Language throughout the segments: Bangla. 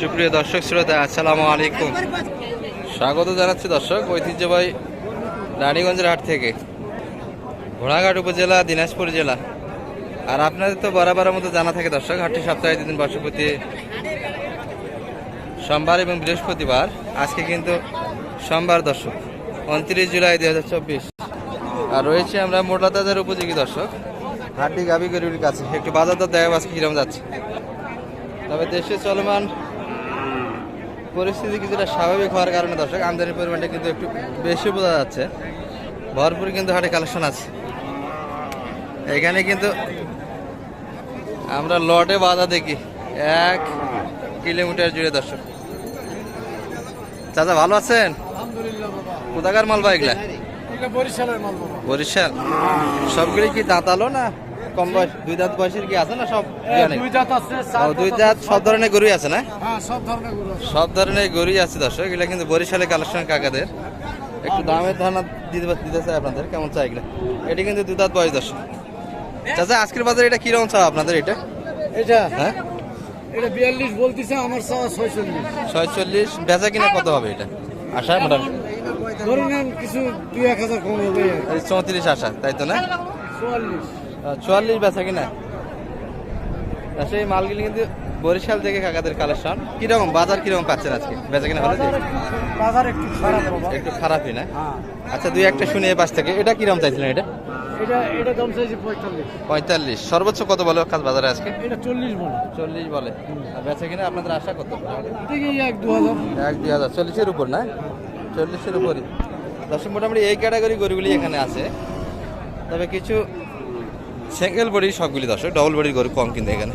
সুপ্রিয় দর্শক শ্রোতা, আসসালামু আলাইকুম। স্বাগত জানাচ্ছি দর্শক ঐতিহ্যবাহী রানীগঞ্জের হাট থেকে। ঘোড়াঘাট উপজেলা, দিনাজপুর জেলা। আর আপনাদের তো বরাবরের মতো জানা থাকে দর্শক, হাটটি সপ্তাহে দুদিন বর্ষপতি সোমবার এবং বৃহস্পতিবার। আজকে কিন্তু সোমবার দর্শক, উনত্রিশ জুলাই দুই হাজার চব্বিশ। আর রয়েছে আমরা মোটলাতাজার উপযোগী দর্শক, হাটটি গাবি গরিবের কাছে। একটু বাজার দর দেখা আজকে কিরম যাচ্ছে। তবে দেশে চলমান পরিস্থিতি কিছুটা স্বাভাবিক হওয়ার কারণে দর্শক আমদানির পরিমাণটা কিন্তু একটু বেশি বোঝা যাচ্ছে। ভরপুর কিন্তু হাটে কালেকশন আছে। এখানে কিন্তু আমরা লটে বাধা দেখি। এক কিলোমিটার জুড়ে দর্শক। চাচা ভালো আছেন? কোথাকার মাল বা এগুলা? বরিশাল। সবগুলি কি দাঁতালো না? কম বয়স দুই দাঁত বয়সের কি আছে না সব দুই জাত আছে দুই দাঁত সব ধরনের গরুই আছে না? হ্যাঁ সব ধরনের গরু সব ধরনের গরুই আছে দর্শক এগুলো কিন্তু বরিশালে কালেকশন কাকাদের। একটু দামের ধারণা দিতে দিতে চাই আপনাদের কেমন চাই এগুলো? এটি কিন্তু দুই দাঁত বয়স দর্শক। চাচা আজকের বাজারে এটা কীরকম চাও আপনাদের এটা? এটা? হ্যাঁ? এটা বিয়াল্লিশ বলতেছে আমার চাওয়া ছয়চল্লিশ। ছয়চল্লিশ বেচা কিনা কত হবে এটা? আশা মোটামুটি? ধরে নেন কিছু দুই এক হাজার কম হবে। চৌত্রিশ আশা তাই তো না? চুয়াল্লিশ। চুয়াল্লিশ বেচা কিনা? সেই মালগুলি কিন্তু বরিশাল থেকে কাকাদের কালেকশন কীরকম বাজার কীরকম পাচ্ছেন আজকে? বেচা কিনা বাজার একটু খারাপ একটু খারাপই না? হ্যাঁ। আচ্ছা দুই একটা শুনে পাশ থেকে। এটা কীরকম চাইছিলেন এটা? পঁয়তাল্লিশ। সর্বোচ্চ কত বলে কাজ বাজারে আজকে? এটা চল্লিশ বলে। চল্লিশ বলে। আর বেচা কিনা আপনাদের আশা কত? এক দু হাজার। এক দুই হাজার। চল্লিশের উপর না? চল্লিশের উপরই। দর্শক মোটামুটি এই ক্যাটাগরি গরুগুলি এখানে আছে। তবে কিছু সিঙ্গেল বডি সবগুলি দর্শক ডবল বডির গরু কম কিন্তু এখানে।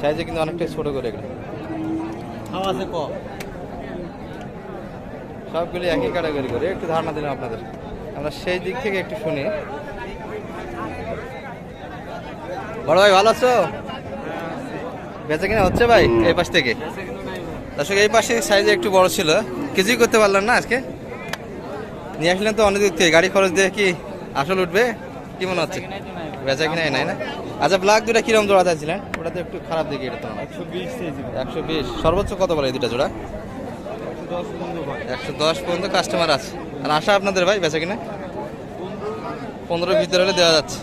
সাইজে কিন্তু অনেকটাই ছোট করে এগুলো। কম। সবগুলি একই ক্যাটাগরি করে একটু ধারণা দিলাম আপনাদের। আমরা সেই দিক থেকে একটু শুনি। বড় ভাই ভালো আছো? বেচা কিনা হচ্ছে ভাই এই পাশ থেকে? দর্শক এই পাশে সাইজে একটু বড় ছিল। কিছুই করতে পারলাম না আজকে। নিয়ে আসলেন তো অনেক দিক থেকে। গাড়ি খরচ দিয়ে কি আসল উঠবে? কি মনে হচ্ছে বেচা কিনাই নাই না? আচ্ছা ব্ল্যাক দুটা কিরম জোড়া চাইছিলেন? ওটা তো একটু খারাপ দিকে এটা তো একশো বিশ সর্বোচ্চ কত বলে এই দুটা জোড়া? একশো দশ পর্যন্ত কাস্টমার আছে। আর আশা আপনাদের ভাই বেচা কিনা পনেরোর ভিতরে হলে দেওয়া যাচ্ছে।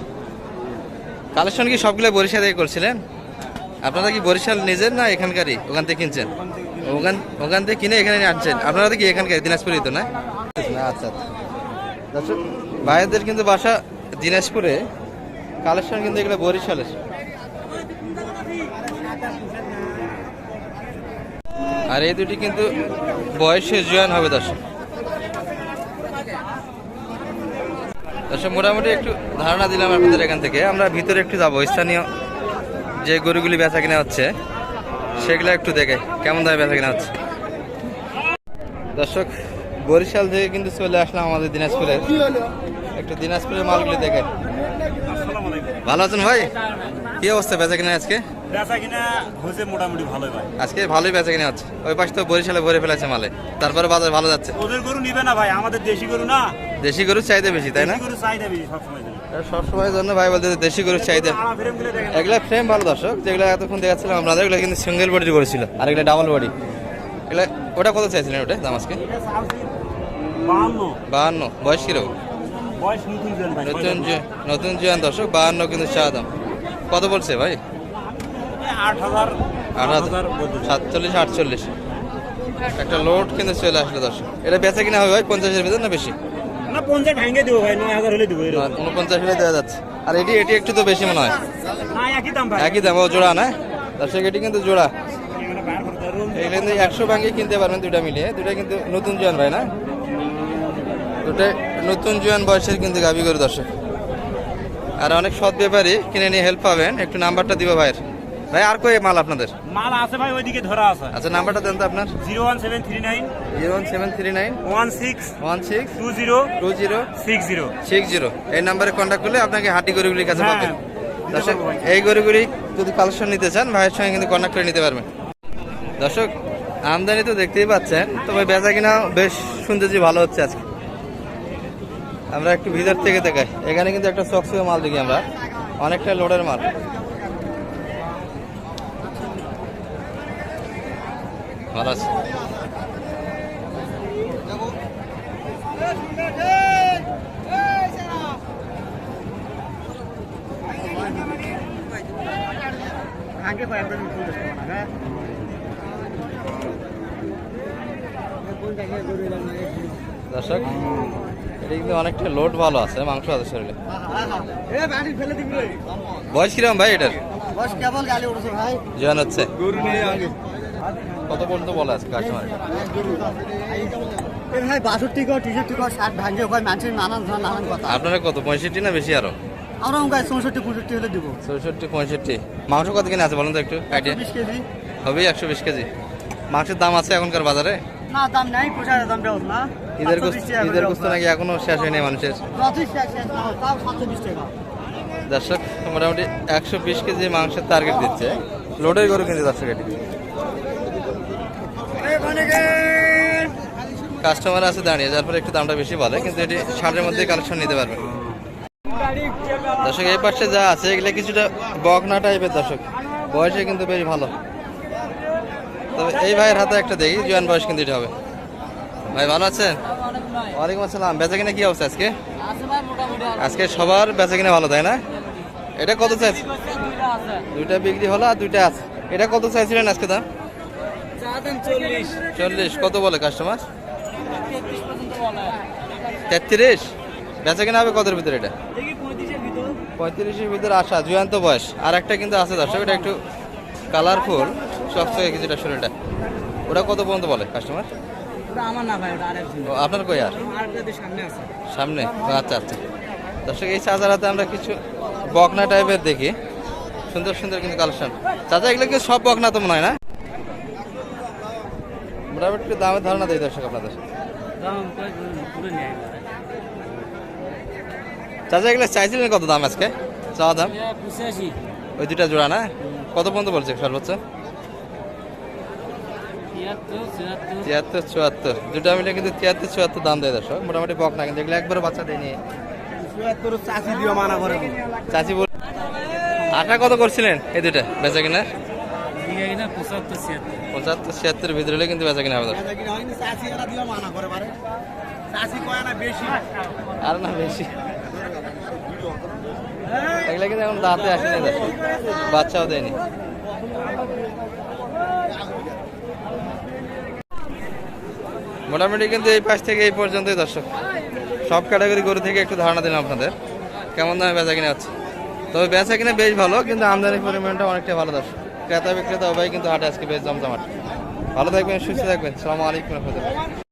কালেকশন কি সবগুলো বরিশাল থেকে করছিলেন? আপনারা কি বরিশাল নিজের না এখানকারই? ওখান থেকে কিনছেন? ওখান ওখান থেকে কিনে এখানে আনছেন। আপনারা তো কি এখানকার? দিনাজপুরই তো না? আচ্ছা আচ্ছা। ভাইদের কিন্তু বাসা দিনাজপুরে কালেকশন কিন্তু এগুলো বরিশালের। আর এই দুটি কিন্তু বয়সে জয়েন হবে দর্শক। দর্শক, মোটামুটি একটু ধারণা দিলাম আপনাদের এখান থেকে। আমরা ভিতরে একটু যাব। স্থানীয় যে গরুগুলি বেচা কিনা হচ্ছে, সেগুলো একটু দেখে কেমন দামে বেচা কিনা হচ্ছে। দর্শক, বরিশাল থেকে কিন্তু চলে আসলাম আমাদের দিনাজপুরের একটু দিনাজপুরের মালগুলি দেখে ভালো আছেন ভাই? কি অবস্থা বেচা কিনা আজকে? বেচা কিনা হয়েছে মোটামুটি ভালোই ভাই। আজকে ভালোই বেচা কিনা হচ্ছে। ওই পাশে তো বরিশালে ভরে ফেলেছে মালে। তারপরে বাজার ভালো যাচ্ছে। ওদের গরু নিবে না ভাই আমাদের দেশি গরু না। দেশি গরুর চাহিদা বেশি তাই না? দেশি গরু চাহিদা বেশি সবসময় জন্য। সবসময়ের জন্য ভাই বলতে দেশি গরুর চাহিদা। ফ্রেম এগুলা ফ্রেম ভালো দর্শক যেগুলো এতক্ষণ দেখাচ্ছিলাম এগুলো কিন্তু সিঙ্গেল বডি করেছিল আর এগুলো ডাবল বডি। এগুলো ওটা কত চাইছিলেন ওটা দাম আজকে? বাহান্ন। বাহান্ন বয়স কীরকম? নতুন নতুন জুয়ান দর্শক বাহান্ন কিন্তু চা দাম। কত বলছে ভাই? আট হাজার আট হাজার সাতচল্লিশ আটচল্লিশ। একটা লোড কিন্তু চলে আসলো দর্শক। এটা বেচা কিনা হবে ভাই পঞ্চাশের ভিতর না বেশি? না পঞ্চাশ ভেঙে দেবো ভাই নয় হাজার হলে দেবো উনপঞ্চাশ হলে দেওয়া যাচ্ছে। আর এটি এটি একটু তো বেশি মনে হয়। একই দাম একই দাম ও জোড়া না? দর্শক এটি কিন্তু জোড়া। এগুলো কিন্তু একশো ভাঙে কিনতে পারবেন দুটা মিলিয়ে। দুটা কিন্তু নতুন জোয়ান ভাই না? দুটাই নতুন জোয়ান বয়সের কিন্তু গাবি গরু দর্শক। আর অনেক সৎ ব্যাপারী কিনে নিয়ে হেল্প পাবেন। একটু নাম্বারটা দিব ভাইয়ের। ভাই আর কই মাল আপনাদের? মাল আছে ভাই ওইদিকে ধরা আছে। আচ্ছা নাম্বারটা দেন তো আপনার। Zero one seven three nine. Zero one seven three nine. One six. One six. Two zero. Two zero. Six zero six zero এই নাম্বারে কন্ট্যাক্ট করলে আপনাকে হাটি গরুগুলির কাছে হ্যাঁ, পাবেন দর্শক এই গরুগুলি যদি কালেকশন নিতে চান ভাইয়ের সঙ্গে কিন্তু কন্ট্যাক্ট করে নিতে পারবেন। দর্শক আমদানি তো দেখতেই পাচ্ছেন তবে বেচা কিনা বেশ শুনতেছি ভালো হচ্ছে আজকে। আমরা একটু ভিতর থেকে দেখাই। এখানে কিন্তু একটা চকচকে মাল দেখি আমরা। অনেকটা লোডের মাল। ভালো আছে। দর্শক এটা কিন্তু অনেকটা লোড ভালো আছে মাংস আছে শরীরে। বয়স কিরম ভাই এটার? জোয়ান হচ্ছে। কত পর্যন্ত বলে আছে কাস্টমার ভাই বাষট্টি কর টিশার্ট কর শার্ট ভাঙে কয় মানুষের নানান কথা। আপনারা কত পঁয়ষট্টি না বেশি আরও? আমরা চৌষট্টি পঁয়ষট্টি হলে দিব। চৌষট্টি পঁয়ষট্টি। মাংস কত কিনে আছে বলুন তো একটু? আইডিয়া বিশ কেজি। হবে একশো বিশ কেজি। মাংসের দাম আছে এখনকার বাজারে? না দাম নাই পোশাকের দাম দেওয়া না। ঈদের ঈদের গোস্ত নাকি এখনও শেষ হয়নি মানুষের। দর্শক মোটামুটি একশো বিশ কেজি মাংসের টার্গেট দিচ্ছে। লোডের গরু কিনছে দর্শক এটি কাস্টমার আছে দাঁড়িয়ে যার ফলে একটু দামটা বেশি বলে কিন্তু এটি ষাটের মধ্যে কালেকশন নিতে পারবেন দর্শক এই পাশে যা আছে এগুলো কিছুটা বকনা টাইপের দর্শক। বয়সে কিন্তু বেশ ভালো। তবে এই ভাইয়ের হাতে একটা দেখি জোয়ান বয়স কিন্তু এটা হবে। ভাই, ভালো আছেন? ওয়ালাইকুম আসসালাম। বেচা কিনা কি অবস্থা আজকে? আজকে সবার বেচা কিনা ভালো, তাই না? এটা কত চাইছে দুইটা বিক্রি হলো আর দুইটা আছে। এটা কত চাইছিলেন আজকে দাম? চল্লিশ। কত বলে কাস্টমার তেত্রিশ। বেচা কিনা হবে কতর ভিতরে এটা? পঁয়ত্রিশের ভিতরে আসা জুয়ান্ত বয়স। আর একটা কিন্তু আছে দর্শক, এটা একটু কালারফুল সবথেকে কিছুটা শরীরটা ওটা কত পর্যন্ত বলে কাস্টমার আপনার কই আর? সামনে আচ্ছা আচ্ছা। দর্শক এই চাচারাতে আমরা কিছু বকনা টাইপের দেখি। সুন্দর সুন্দর কিন্তু কালেকশন চাচা এগুলো কি সব বকনা তো মনে হয় না? মোটামুটি একটু দামের ধারণা দেয় দর্শক আপনাদের চাচা এগুলো চাইছিলেন কত দাম আজকে? চাওয়া দাম? ওই দুটা জোড়া না? কত পর্যন্ত বলছে সর্বোচ্চ? তিয়াত্তর চুয়াত্তর। দুটা মিলে কিন্তু তিয়াত্তর চুয়াত্তর দাম দেয় দর্শক। মোটামুটি বকনা কিন্তু এগুলো একবারও বাচ্চা দেয়নি। চাষি দিও মানা করে চাচি বল আটা কত করছিলেন এই দুটা বেচা কিনা? পঁচাত্তর ছিয়াত্তর। ভিতরে হলে কিন্তু বেচা কিনা হবে দর্শক। চাষি এরা দিও মানা করে পারে। চাষি কয় না বেশি? আর না বেশি। এগুলো কিন্তু এখন দাঁতে আসেনি বাচ্চাও দেয়নি। মোটামুটি কিন্তু এই পাশ থেকে এই পর্যন্তই দর্শক। সব ক্যাটাগরি গরু থেকে একটু ধারণা দিলাম আপনাদের। কেমন দামে বেচা কিনে আছে তবে বেচা কিনে বেশ ভালো, কিন্তু আমদানির পরিমাণটা অনেকটা ভালো দর্শক। ক্রেতা বিক্রেতা উভয় কিন্তু হাটে আজকে বেশ জমজমাট। ভালো থাকবেন, সুস্থ থাকবেন। সালামু আলাইকুম